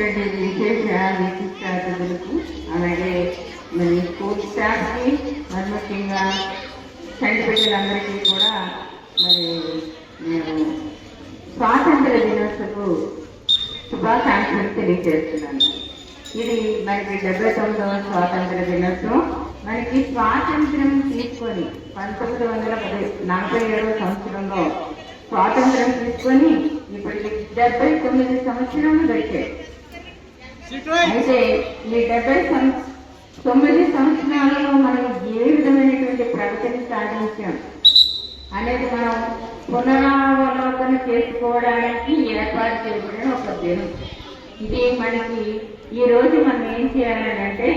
విచ్చేసినటువంటి విశేష విశిష్ట అలాగే మరి స్కూల్ స్టాఫ్కి మరి ముఖ్యంగా చంటి పిల్లలందరికీ కూడా మరి నేను స్వాతంత్ర దినోత్సవ శుభాకాంక్షలు తెలియజేస్తున్నాను. ఇది మనకి డెబ్బై తొమ్మిదవ స్వాతంత్ర దినోత్సవం. మనకి స్వాతంత్రం తీసుకొని పంతొమ్మిది వందల నలభై ఏడవ సంవత్సరంలో స్వాతంత్రం తీసుకొని ఇప్పటికి డెబ్బై తొమ్మిది సంవత్సరాలు గడిచాయి. అయితే ఈ డెబ్బై తొమ్మిది సంవత్సరాలలో మనం ఏ విధమైనటువంటి ప్రగతిని సాధించాం అనేది మనం పునరావలోకన చేసుకోవడానికి ఏర్పాటు చేయబడిన ఒక దినం. ఇది మనకి ఈ రోజు మనం ఏం చేయాలని అంటే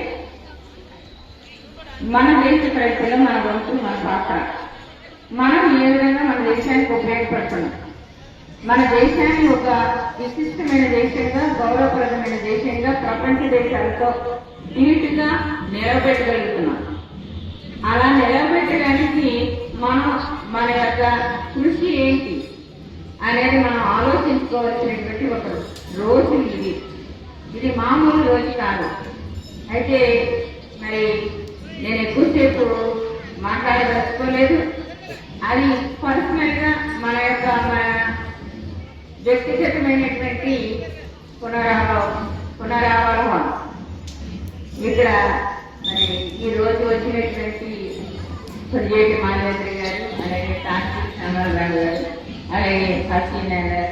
మన దేశ ప్రజలు మన వంతు మన పాత్ర. మనం ఏ విధంగా మన దేశానికి ఉపయోగపడుతున్నాం? మన దేశాన్ని ఒక విశిష్టమైన దేశంగా గౌరవప్రదమైన దేశంగా ప్రపంచ దేశాలతో నీట్గా నిలబెట్టగలుగుతున్నాం. అలా నిలబెట్టడానికి మనం మన యొక్క కృషి ఏంటి అనేది మనం ఆలోచించుకోవాల్సినటువంటి ఒక రోజు ఇది. ఇది మామూలు రోజు కాదు. అయితే మరి నేను ఎక్కువసేపు మాట్లాడదలుచుకోలేదు. అది పర్సనల్గా మన యొక్క మన వ్యక్తిగతమైనటువంటి పునరావ పునరావలోకనం ఇక్కడ మరి ఈ రోజు వచ్చినటువంటి సుజేటి మాధవేంద్ర గారు అలాగే కార్తీక్ శ్యామరావు గారు అలాగే హసీనా గారు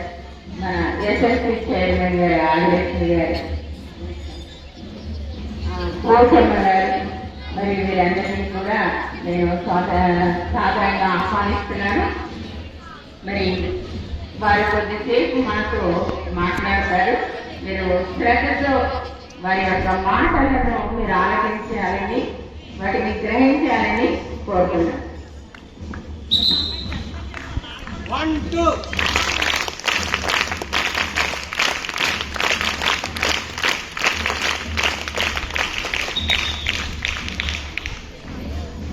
మన ఎస్ఎస్పి చైర్మన్ గారు ఆదిలక్ష్మి గారు కోసమ్మ గారు మరి వీరందరినీ కూడా నేను సాధారణంగా ఆహ్వానిస్తున్నాను. మరి వారు కొద్దిసేపు మనతో మాట్లాడతారు మీరు శ్రద్ధతో వారి యొక్క మాటలను మీరు ఆలకించాలని వాటిని గ్రహించాలని కోరుతున్నాను One, two.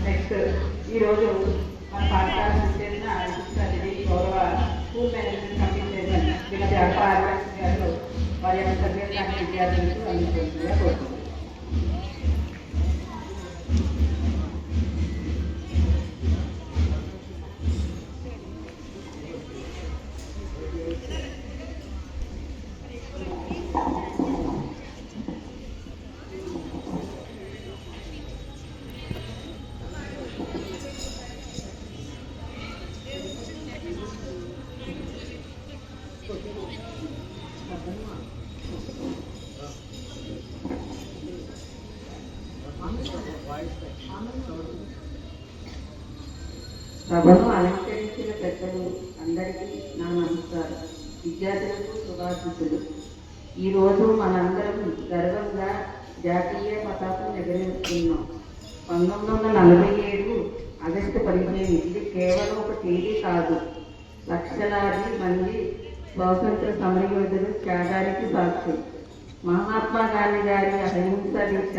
నెక్స్ట్ ఈరోజు మన పాఠశాలకు చేసిన అతిథి గౌరవ school management committee chairman Srimati Alpa Adilakshmi garu వారి యొక్క సభ్యత్వాన్ని విద్యార్థులకు అందించాల్సిందిగా కోరుతున్నాను. సభను అలంకరించిన పెద్దలు అందరికీ నా నమస్కారం. విద్యార్థులకు శుభాశిస్సులు ఈరోజు మనందరం గర్వంగా జాతీయ పతాకం ఎగరేస్తున్నాం. పంతొమ్మిది వందల నలభై ఏడు ఆగస్టు పదిహేను ఇది కేవలం ఒక తేదీ కాదు. లక్షలాది మంది స్వాతంత్ర సమరయోధులు త్యాగానికి సాక్షి. మహాత్మా గాంధీ గారి అహింస దీక్ష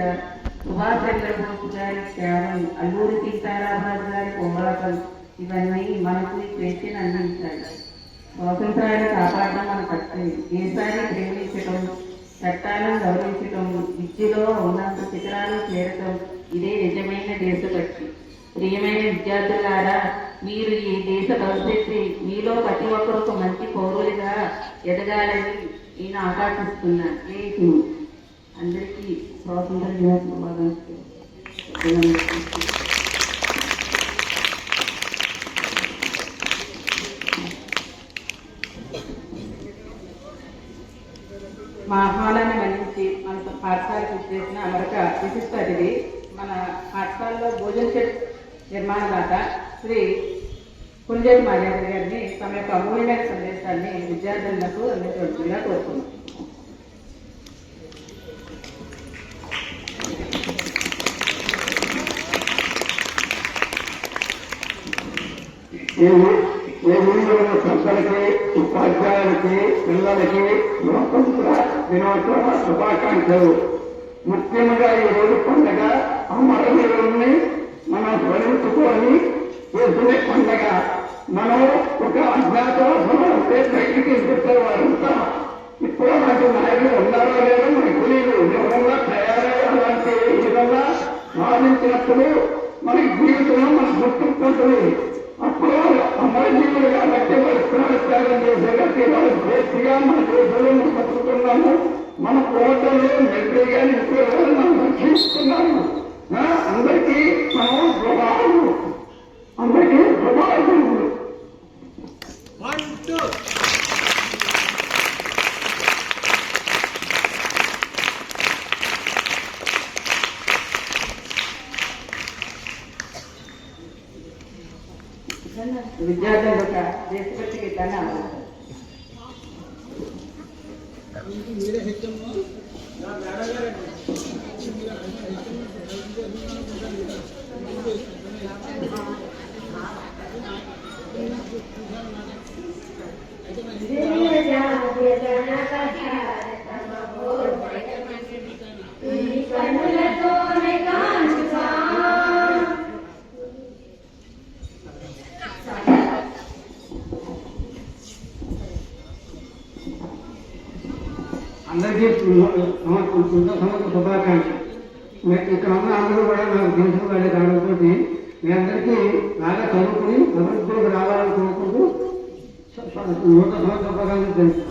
సుభాష్ చంద్రబోస్ గారి త్యాగం అల్లూరి సీతారామరాజు గారి పోరాటం ఇవన్నీ మనకు స్వేచ్ఛను అందించాడు స్వాతంత్రాన్ని కాపాడడం మన కర్తవ్యం. దేశాన్ని ప్రేమించడం చట్టాలను గౌరవించటం విద్యలో ఉన్నంత శిఖరాలు చేరటం ఇదే నిజమైన దేశభక్తి ప్రియమైన విద్యార్థులారా మీరు ఈ దేశ భవిష్యత్తు మీలో ప్రతి ఒక్కరు ఒక మంచి పౌరులుగా ఎదగాలని నేను ఆకాంక్షిస్తున్నాను. మీకు అందరికీ స్వాతంత్ర దినోత్సవ మా ఆహ్వానాన్ని మన్నించి మన పాఠశాలకు చేసిన మరొక విశిష్ట అతిథి మన పాఠశాలలో భోజన చెట్ నిర్మాణదాత శ్రీ కుంజేటి మాయావతి గారిని తమ యొక్క అమూల్యమైన సందేశాన్ని విద్యార్థులకు అందించవలసిందిగా కోరుతున్నాం. ఈ ఈ ఊళ్ళో ఉన్న ఉపాధ్యాయులకి పిల్లలకి స్వతంత్ర దినోత్సవ శుభాకాంక్షలు. ముఖ్యంగా ఈ రోజు పండగ అమరవీరుల్ని మనం స్మరించుకొని చేసుకునే పండగ. మనం ఒక అజ్ఞాతవాసం అంటే బయటికి తీసుకొచ్చేవారంతా ఇప్పుడు నాకు నాయకులు ఉన్నారో లేదో మనకు సంవత్సర శుభాకాంక్షలు. మరి ఇక్కడ ఉన్న అందరూ కూడా నాకు తెలిసిన వాళ్ళే కావడంతో మీ అందరికీ బాగా చదువుకుని అభివృద్ధిలోకి రావాలని కోరుకుంటూ నూతన సంవత్సర శుభాకాంక్షలు తెలుసు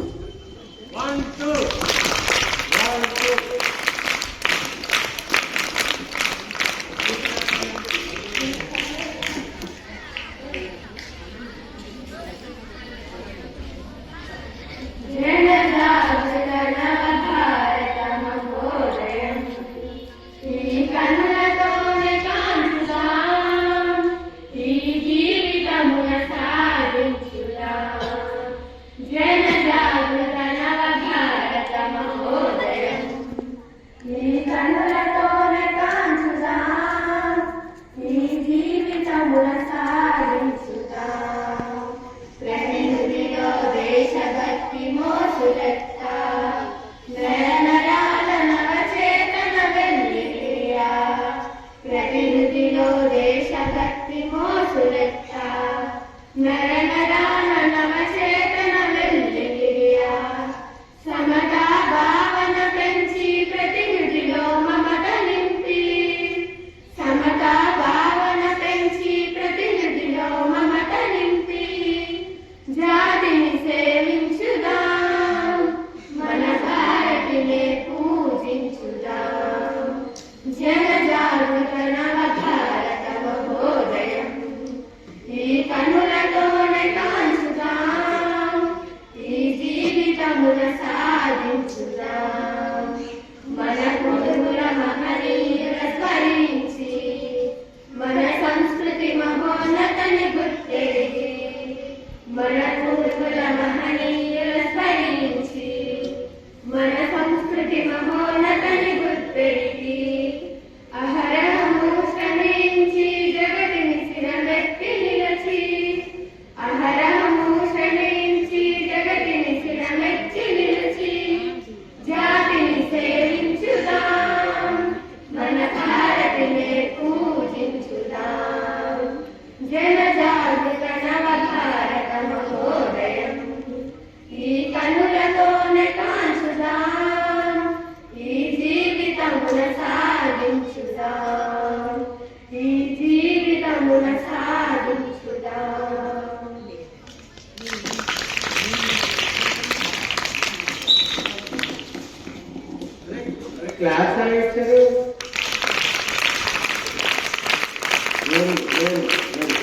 very very very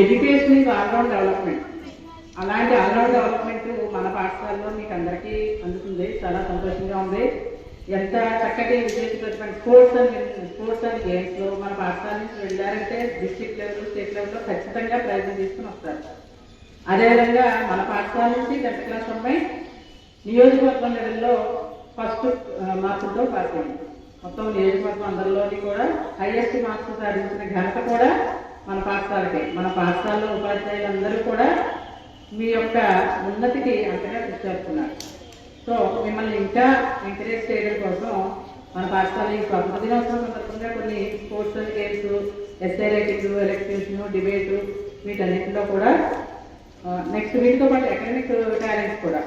education is all round development అలాంటి ఆల్రౌండ్ డెవలప్మెంట్ మన పాఠశాలలో మీకు అందరికీ అందుతుంది. చాలా సంతోషంగా ఉంది. ఎంత చక్కటి విజయం స్పోర్ట్స్ అండ్ స్పోర్ట్స్ అండ్ గేమ్స్లో మన పాఠశాల నుంచి వెళ్ళారంటే డిస్ట్రిక్ట్ లెవెల్ స్టేట్ లెవెల్లో ఖచ్చితంగా ప్రయత్నం తీసుకుని వస్తారు. అదేవిధంగా మన పాఠశాల నుంచి టెన్త్ క్లాస్ అమ్మాయి నియోజకవర్గం లెవెల్లో ఫస్ట్ మార్కులతో పాస్ అయింది మొత్తం నియోజకవర్గం అందరిలోని కూడా హైయెస్ట్ మార్క్స్ సాధించిన ఘనత కూడా మన పాఠశాలకే. మన పాఠశాలలో ఉపాధ్యాయులందరూ కూడా మీ యొక్క ఉన్నతికి అంతగా కృషి చేస్తున్నారు. సో మిమ్మల్ని ఇంకా ఎంకరేజ్ చేయడం కోసం మన పాఠశాల ఈ స్వతంత్ర దినోత్సవం సందర్భంగా కొన్ని sports and games essay writing elocution debate వీటన్నిటిలో కూడా నెక్స్ట్ వీటితో పాటు అకాడమిక్ టాలెంట్స్ కూడా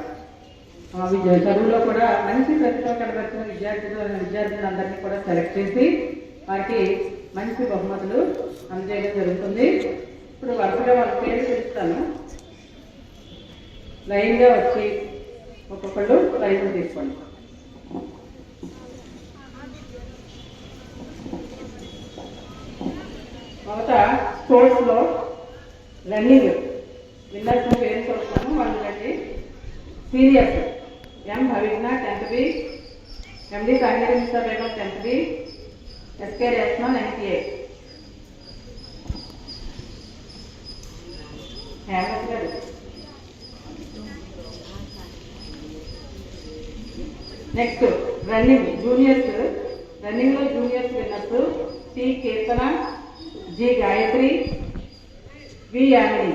విద్య చదువులో కూడా మంచి ప్రతిభ కనబడుతున్న విద్యార్థులు విద్యార్థులందరినీ కూడా సెలెక్ట్ చేసి వారికి మంచి బహుమతులు అందజేయడం జరుగుతుంది. ఇప్పుడు వరుసగా వాళ్ళ పేరు పిలుస్తాను లైన్గా వచ్చి ఒక్కొక్కళ్ళు ప్రైజులు తీసుకోండి. మొదట స్పోర్ట్స్లో రన్నింగ్. విన్నర్స్ పేరు చెప్తాను వాళ్ళు రండి. Serious. M Bhavigna tenth B M D Sagar mister Begum tenth B S K Reshma ninety eight Hemath garu next running juniors running లో juniors winners T Keerthana G Gayathri V Yamini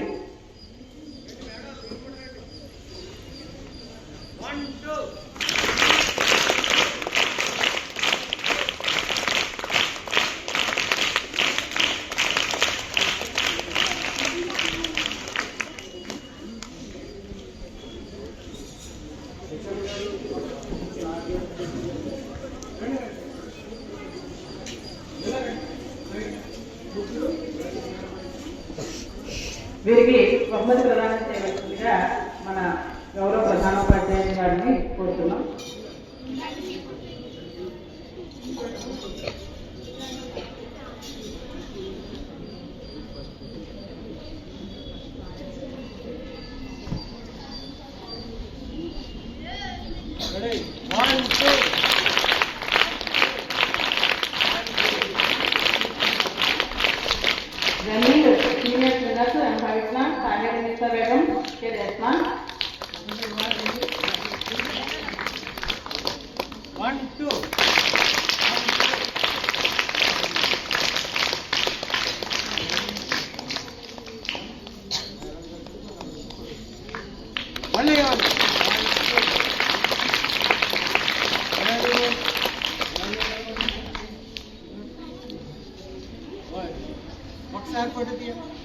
过这边。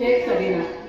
¿Qué, Karina?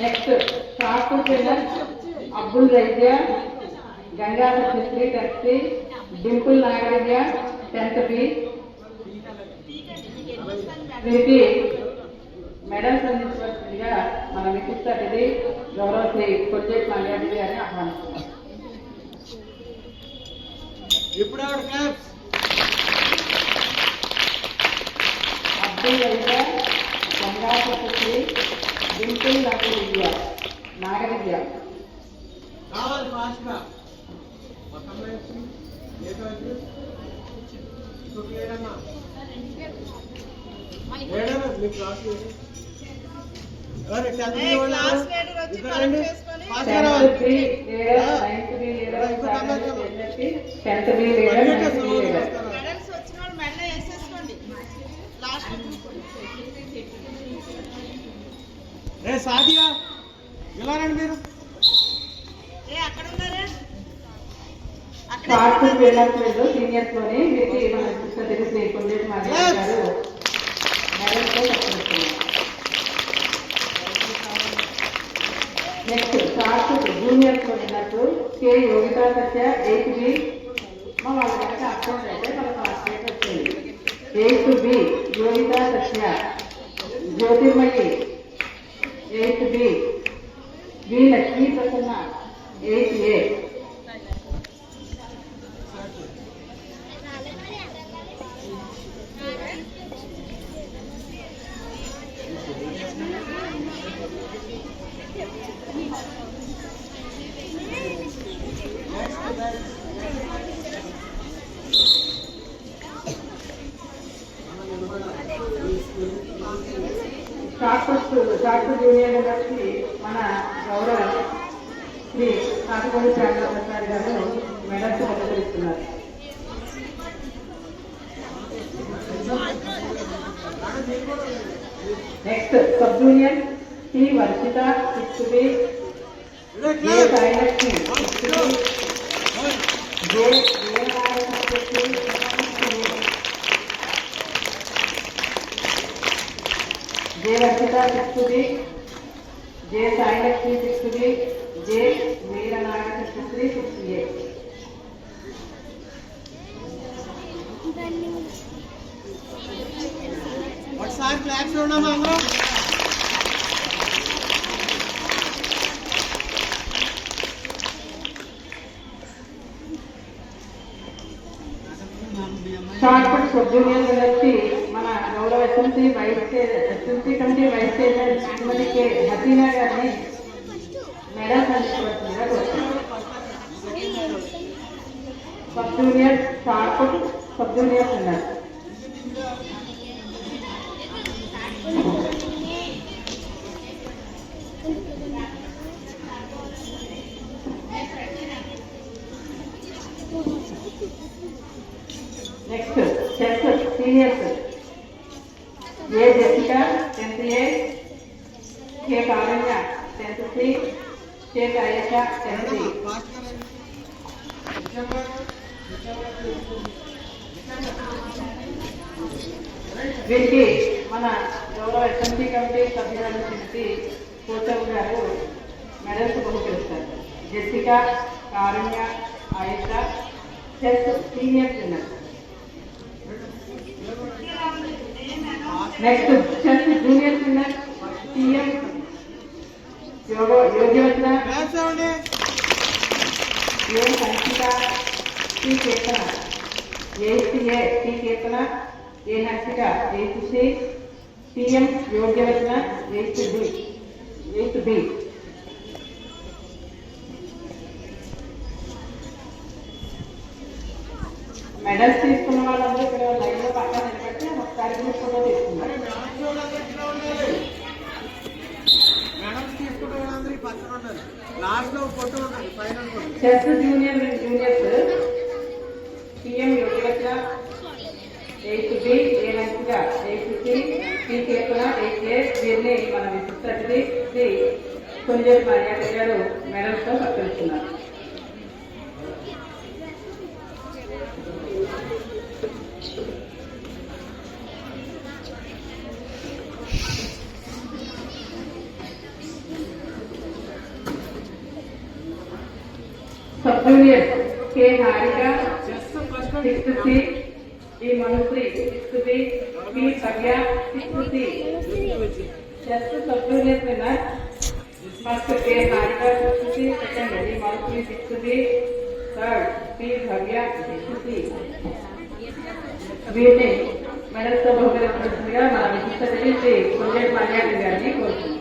Next short trainer Abdul Raiza Ganga Satyasri టెక్సీ Dimple నాగరిజ tenth B వీరికి medals అందించవలసిందిగా మన విశిష్ట అతిథి గౌరవ శ్రీ కొద్దిట్ మల్యాడి గారిని ఆహ్వానిస్తున్నాం ఇప్పుడు అబ్దుల్ రైజా గంగా సత్యశ్రీ డింపుల్ నాగరిజ నాగరిజ కావాలి ఫాస్ట్ గా మొత్తం వేసి ఏ కాదు ఇంకొక లేడమ్మా లేడమ్మా మీ క్లాస్ లేదు అరే టెన్త్ ఏ, క్లాస్ రే సాదియా ఇలా రండి మీరు ఏ అక్కడ ఉన్నారా అక్కడ షార్ట్ వెళ్ళట్లేదు సీనియర్స్ లోని వీరికి మన సిస్టర్ తెలుగు శ్రీ కొండేటి మాధవ్ గారు మెడల్స్ తో సత్కరిస్తున్నారు నెక్స్ట్ షార్ట్ జూనియర్స్ లో విన్నట్టు K Yogitha Satya eighth B మా వాళ్ళ కనుక అకౌంట్ అయితే వాళ్ళ పాస్పోర్ట్ వచ్చింది ఎయిత్ బి యోగితా సత్య జ్యోతిర్మయి एक बी बी लक्ष्मी प्रसन्ना एक ए షార్ట్ జూనియర్ యూనివర్సిటీ మన గౌరవ శ్రీ కాకగోడి శ్యామల ప్రసాద్ గారు medals బహుకరిస్తున్నారు next sub junior T Varshitha sixth B ఇదే J class Sailakshmi sixth B J Veeranarayana Satyasri J Varshitha sixth B J Sailakshmi sixth B J Veeranarayana Satyasri sixth A ఒకసారి claps ఉన్నామా అందరూ shot put sub junior university మన గౌరవ SMC vice SMC committee vice chairman Shrimati K Hasina గారిని medals అందించవలసిందిగా కోరుతున్నాను sub junior shot put sub juniors ఉన్నారు next chess seniors Shaik వీరికి మన Keerthana eighth A T Keerthana A Harshika eighth C TM Yogyavachana eighth B eighth B medals తీసుకున్న వాళ్ళందరూ ఇక్కడ లైన్లో పక్కన నిలబెట్టి ఒకసారి ఫోటో తీసుకున్నారు ఈ చెస్ జూనియర్ జూనియర్స్ पीएम योजना ఎయిత్ బి ఏ మంచిగా ఎయిత్ సి సి కేకున ఎయిత్ ఏ వీరిని మనం ఇస్తున్నది శ్రీ కుంజర్ మర్యాద గారు మెడల్తో సత్కరిస్తున్నారు सब जूनियर के Harika just first sixth C D Manushri sixth B P Savya sixth C just sub junior winner first K Harika sixth C second D Manushri sixth B third P Bhavya sixth C వీటిని మెడల్తో బహుకరించగా మన విశిష్ట శ్రీ కొండేటి మల్యాద్రి గారిని కోరుతున్నాం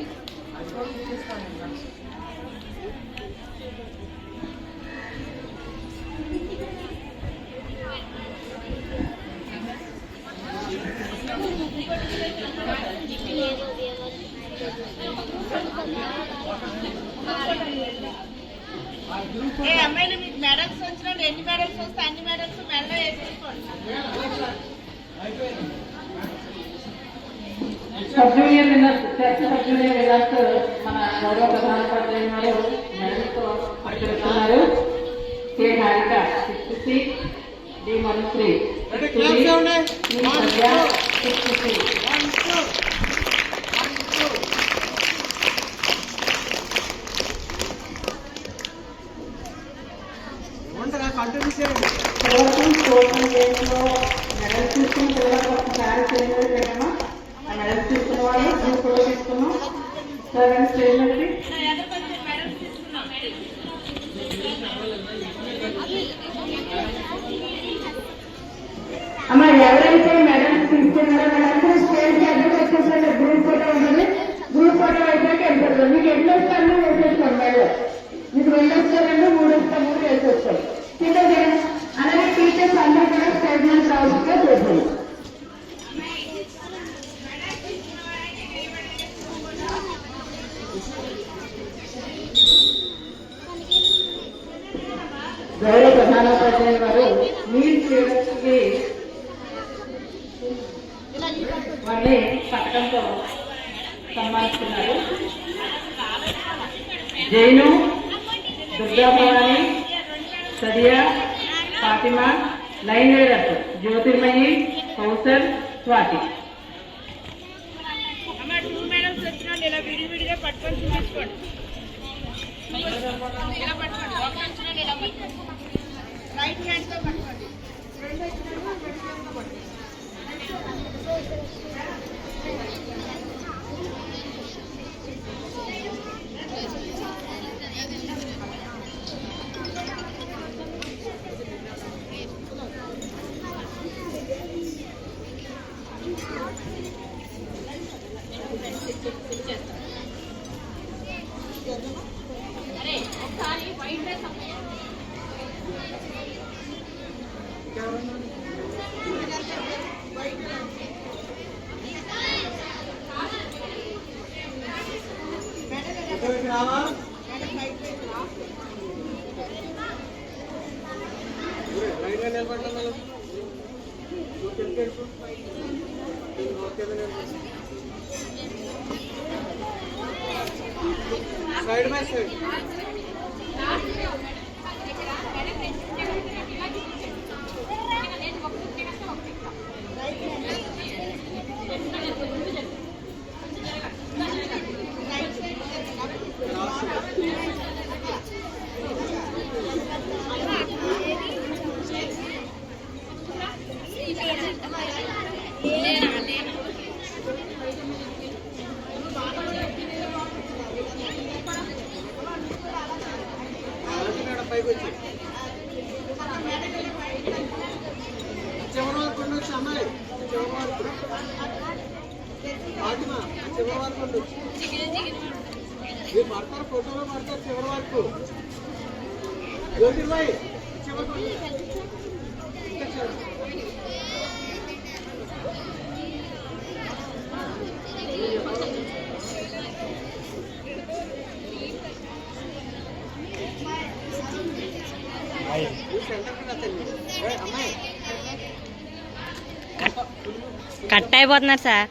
ఏ అమ్మాయిలు మీకు medals వచ్చినప్పుడు ఎన్ని medals వస్తే అన్ని మెడల్స్ మెడలో వేసేసుకోండి సబ్ జూనియర్ విన్నర్స్ చర్చ జూనియర్ విన్నర్స్ మన గౌరవ ప్రధానోపాధ్యాయులు వారు మెడల్తో పట్టుకున్నారు K Harika sixth C D Manushri Ready, claps ఇవ్వండి. D One, Savya two. Sixth C Sir, I'm Durga Bhavani Sadiya Fatima line leaders Jyotirmayi Kausar Swathi అమ్మ టూ మెడల్స్ వచ్చినప్పుడు ఇలా విడివిడిగా పట్టుకొని చూపించుకోండి ఇలా పట్టుకోండి ఒక వచ్చినప్పుడు ఇలా పట్టుకోండి రైట్ హ్యాండ్తో పట్టుకోండి రెండు వచ్చినప్పుడు రావా madam okay okay side by side. Madam పైకి వచ్చి చివరి వరకు ఉండొచ్చు అమ్మాయి చివరి వరకు ఫాతిమా చివరి వరకు ఉండొచ్చు మీరు పడతారు ఫోటోలో పడతారు చివరి వరకు జ్యోతిర్బాయ్ जय बदनाथ साहब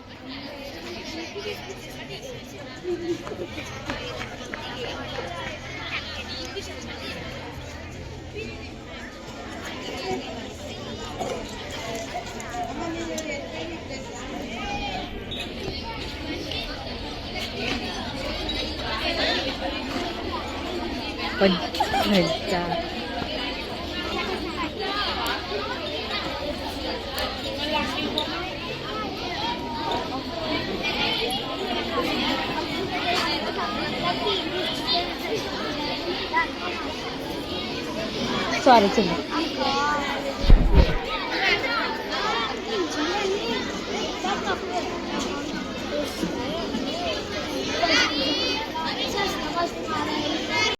सॉरी चलिए